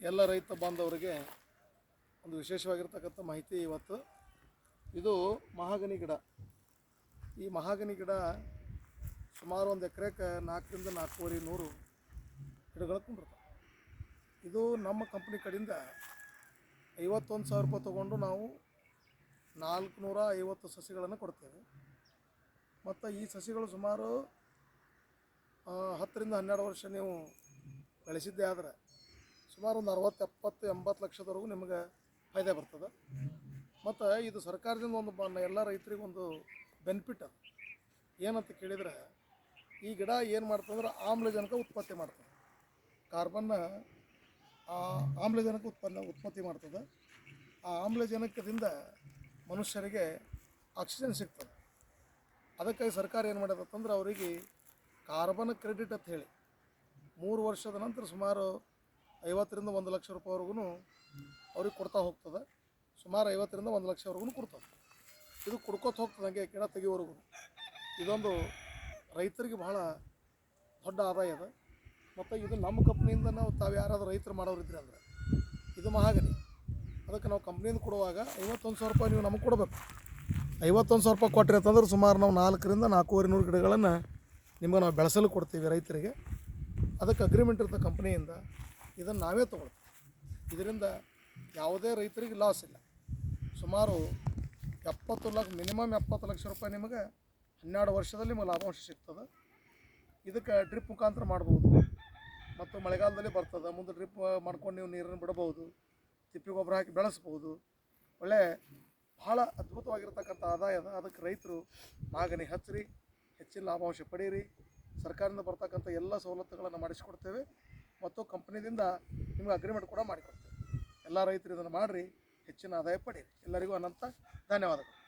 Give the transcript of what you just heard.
ಎಲ್ಲ ರೈತ ಬಾಂಧವರಿಗೆ ಒಂದು ವಿಶೇಷವಾಗಿರ್ತಕ್ಕಂಥ ಮಾಹಿತಿ ಇವತ್ತು. ಇದು ಮಹಾಗನಿ ಗಿಡ. ಈ ಮಹಾಗನಿ ಗಿಡ ಸುಮಾರು ಒಂದು ಎಕರೆಗೆ ನಾಲ್ಕರಿಂದ ನಾಲ್ಕೂವರೆ ನೂರು ಗಿಡಗಳು ಕುಂಡಿರ್ತಾವೆ. ಇದು ನಮ್ಮ ಕಂಪ್ನಿ ಕಡೆಯಿಂದ ಐವತ್ತೊಂದು ಸಾವಿರ ರೂಪಾಯಿ ತೊಗೊಂಡು ನಾವು ನಾಲ್ಕುನೂರ ಐವತ್ತು ಸಸಿಗಳನ್ನು ಕೊಡ್ತೇವೆ. ಮತ್ತು ಈ ಸಸಿಗಳು ಸುಮಾರು ಹತ್ತರಿಂದ ಹನ್ನೆರಡು ವರ್ಷ ನೀವು ಬೆಳೆಸಿದ್ದೇ ಆದರೆ ಸುಮಾರು ಒಂದು ಅರವತ್ತು ಎಪ್ಪತ್ತು ಎಂಬತ್ತು ಲಕ್ಷದವರೆಗೂ ನಿಮಗೆ ಫಾಯ್ದೆ ಬರ್ತದೆ. ಮತ್ತು ಇದು ಸರ್ಕಾರದಿಂದ ಒಂದು ಎಲ್ಲ ರೈತರಿಗೆ ಒಂದು ಬೆನಿಫಿಟ್ ಅದು. ಏನಂತ ಕೇಳಿದರೆ, ಈ ಗಿಡ ಏನು ಮಾಡ್ತಂದ್ರೆ ಆಮ್ಲಜನಕ ಉತ್ಪತ್ತಿ ಮಾಡ್ತದೆ. ಕಾರ್ಬನ್ನ ಆಮ್ಲಜನಕ ಉತ್ಪನ್ನ ಉತ್ಪತ್ತಿ ಮಾಡ್ತದೆ. ಆ ಆಮ್ಲಜನಕದಿಂದ ಮನುಷ್ಯರಿಗೆ ಆಕ್ಸಿಜನ್ ಸಿಗ್ತದೆ. ಅದಕ್ಕಾಗಿ ಸರ್ಕಾರ ಏನು ಮಾಡ್ಯದಂತಂದ್ರೆ ಅವರಿಗೆ ಕಾರ್ಬನ್ ಕ್ರೆಡಿಟ್ ಅಂತ ಹೇಳಿ. ಮೂರು ವರ್ಷದ ನಂತರ ಸುಮಾರು ಐವತ್ತರಿಂದ ಒಂದು ಲಕ್ಷ ರೂಪಾಯಿವರೆಗೂ ಅವ್ರಿಗೆ ಕೊಡ್ತಾ ಹೋಗ್ತದೆ. ಸುಮಾರು ಐವತ್ತರಿಂದ ಒಂದು ಲಕ್ಷವರೆಗೂ ಕೊಡ್ತದೆ. ಇದು ಕುಡ್ಕೋತ ಹೋಗ್ತದೆ ಹಂಗೆ ಗಿಡ ತೆಗಿಯೋವರೆಗೂ ಇದೊಂದು ರೈತರಿಗೆ ಬಹಳ ದೊಡ್ಡ ಆದಾಯ ಅದ. ಮತ್ತು ಇದು ನಮ್ಮ ಕಂಪ್ನಿಯಿಂದ ನಾವು ತಾವು ಯಾರಾದರೂ ರೈತರು ಮಾಡೋರಿದ್ರೆ ಅಂದರೆ ಇದು ಮಹಾಗನಿ ಅದಕ್ಕೆ ನಾವು ಕಂಪ್ನಿಯಿಂದ ಕೊಡುವಾಗ ಐವತ್ತೊಂದು ಸಾವಿರ ರೂಪಾಯಿ ನೀವು ನಮಗೆ ಕೊಡಬೇಕು. ಐವತ್ತೊಂದು ಸಾವಿರ ರೂಪಾಯಿ ಕೊಟ್ಟರೆ ಅಂತಂದ್ರೆ ಸುಮಾರು ನಾವು ನಾಲ್ಕರಿಂದ ನಾಲ್ಕೂವರೆ ನೂರು ಗಿಡಗಳನ್ನು ನಿಮಗೆ ನಾವು ಬೆಳೆಸಲು ಕೊಡ್ತೀವಿ ರೈತರಿಗೆ. ಅದಕ್ಕೆ ಅಗ್ರಿಮೆಂಟ್ ಇರ್ತದೆ ಕಂಪ್ನಿಯಿಂದ. ಇದನ್ನು ನಾವೇ ತೊಗೊಳ್ತೀವಿ. ಇದರಿಂದ ಯಾವುದೇ ರೈತರಿಗೆ ಲಾಸ್ ಇಲ್ಲ. ಸುಮಾರು ಎಪ್ಪತ್ತು ಲಕ್ಷ ಮಿನಿಮಮ್ ಎಪ್ಪತ್ತು ಲಕ್ಷ ರೂಪಾಯಿ ನಿಮಗೆ ಹನ್ನೆರಡು ವರ್ಷದಲ್ಲಿ ನಿಮಗೆ ಲಾಭಾಂಶ ಸಿಗ್ತದೆ. ಇದಕ್ಕೆ ಡ್ರಿಪ್ ಮುಖಾಂತರ ಮಾಡ್ಬೋದು. ಮತ್ತು ಮಳೆಗಾಲದಲ್ಲಿ ಬರ್ತದೆ. ಮುಂದೆ ಡ್ರಿಪ್ ಮಾಡ್ಕೊಂಡು ನೀವು ನೀರನ್ನು ಬಿಡಬಹುದು. ತಿಪ್ಪಿ ಗೊಬ್ಬರ ಹಾಕಿ ಬೆಳೆಸ್ಬೋದು ಒಳ್ಳೆ ಭಾಳ ಅದ್ಭುತವಾಗಿರ್ತಕ್ಕಂಥ ಆದಾಯ ಅದ. ಅದಕ್ಕೆ ರೈತರು ಮಾಗನಿ ಹಚ್ಚಿರಿ, ಹೆಚ್ಚಿನ ಲಾಭಾಂಶ ಪಡೀರಿ. ಸರ್ಕಾರದಿಂದ ಬರ್ತಕ್ಕಂಥ ಎಲ್ಲ ಸವಲತ್ತುಗಳನ್ನು ಮಾಡಿಸಿಕೊಡ್ತೇವೆ. ಮತ್ತು ಕಂಪ್ನಿದಿಂದ ನಿಮ್ಗೆ ಅಗ್ರಿಮೆಂಟ್ ಕೂಡ ಮಾಡಿಕೊಡ್ತೀವಿ. ಎಲ್ಲ ರೈತರು ಇದನ್ನು ಮಾಡಿರಿ, ಹೆಚ್ಚಿನ ಆದಾಯ ಪಡೀರಿ. ಎಲ್ಲರಿಗೂ ಅನಂತ ಧನ್ಯವಾದಗಳು.